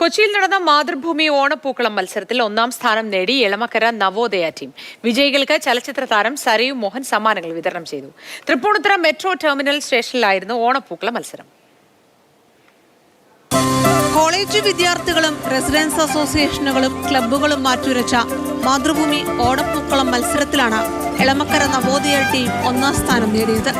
കൊച്ചിയിൽ നടന്ന മാതൃഭൂമി ഓണപ്പൂക്കളം മത്സരത്തിൽ ഒന്നാം സ്ഥാനം നേടി എളമക്കര നവോദയ ടീം. വിജയികൾക്ക് ചലച്ചിത്ര താരം സരയു മോഹൻ സമ്മാനങ്ങൾ വിതരണം ചെയ്തു. തൃപ്പൂണിത്തുറ മെട്രോ ടെർമിനൽ സ്റ്റേഷനിലായിരുന്നു ഓണപ്പൂക്കള മത്സരം. കോളേജ് വിദ്യാർത്ഥികളും റെസിഡൻസ് അസോസിയേഷനുകളും ക്ലബ്ബുകളും മാറ്റുരച്ച മാതൃഭൂമി ഓടപ്പൂക്കളം മത്സരത്തിലാണ് എളമക്കര നവോദയ ടീം ഒന്നാം സ്ഥാനം നേടിയത്.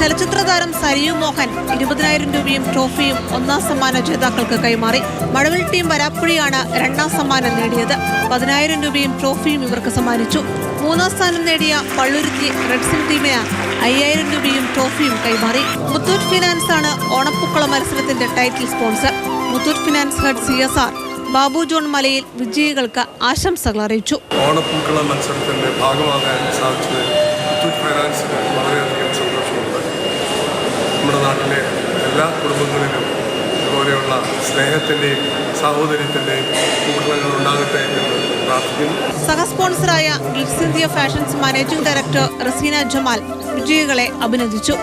ചലച്ചിത്ര താരം സരിയു മോഹൻ ഇരുപതിനായിരം രൂപയും ട്രോഫിയും ഒന്നാം സമ്മാന ജേതാക്കൾക്ക് കൈമാറി. മഴവിൽ ടീം വരാപ്പുഴയാണ് രണ്ടാം സമ്മാനം നേടിയത്. പതിനായിരം രൂപയും ട്രോഫിയും ഇവർക്ക് സമ്മാനിച്ചു. മൂന്നാം സ്ഥാനം നേടിയ പള്ളുരുത്തി റെഡ്സിൻ ടീമിന് അയ്യായിരം രൂപയും ട്രോഫിയും കൈമാറി. മുത്തൂറ്റ് ഫിനാൻസ് ആണ് ഓണപ്പൂക്കള മത്സരത്തിന്റെ title sponsor. Muthoot finance head C S R Babu John Malayil വിജയികൾക്ക് ആശംസകൾ അറിയിച്ചു. ഓണപ്പൂക്കള മത്സരത്തിന്റെ ഭാഗമാകാൻ സാധിച്ചത് ഫൈനാൻസിന് വളരെയധികം സന്തോഷമുണ്ട്. നമ്മുടെ നാട്ടിലെ എല്ലാ കുടുംബങ്ങളിലും ഇതുപോലെയുള്ള സ്നേഹത്തിന്റെയും സാഹോദര്യത്തിന്റെയും കൂട്ടുകൾ ഉണ്ടാകട്ടെ എന്ന് പ്രാർത്ഥിക്കുന്നു. സഹസ്പോൺസറായ സ്പോൺസറായ Gills India fashions managing director Raseena Jamal വിജയികളെ അഭിനന്ദിച്ചു.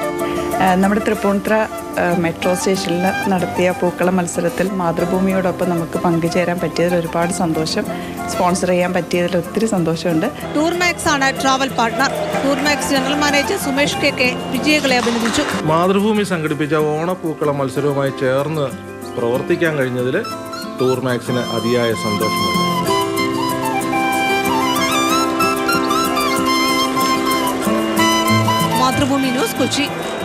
നമ്മുടെ തൃപ്പൂണിത്തുറ മെട്രോ സ്റ്റേഷനിൽ നടത്തിയ പൂക്കള മത്സരത്തിൽ മാതൃഭൂമിയോടൊപ്പം നമുക്ക് പങ്കുചേരാൻ പറ്റിയതിൽ ഒരുപാട് സന്തോഷം. സ്പോൺസർ ചെയ്യാൻ പറ്റിയതിൽ ഒത്തിരി സന്തോഷമുണ്ട്. ടൂർമാക്സ് ആണ് travel partner. Tourmax general manager Sumesh K K വിജയികളെ അഭിനന്ദിച്ചു. മാതൃഭൂമി സംഘടിപ്പിച്ച ഓണപ്പൂക്കള മത്സരവുമായി ചേർന്ന് പ്രവർത്തിക്കാൻ കഴിഞ്ഞതിൽ ടൂർ മാക്സിന് അതിയായ സന്തോഷമുണ്ട്. മാതൃഭൂമി ന്യൂസ് കൊച്ചി.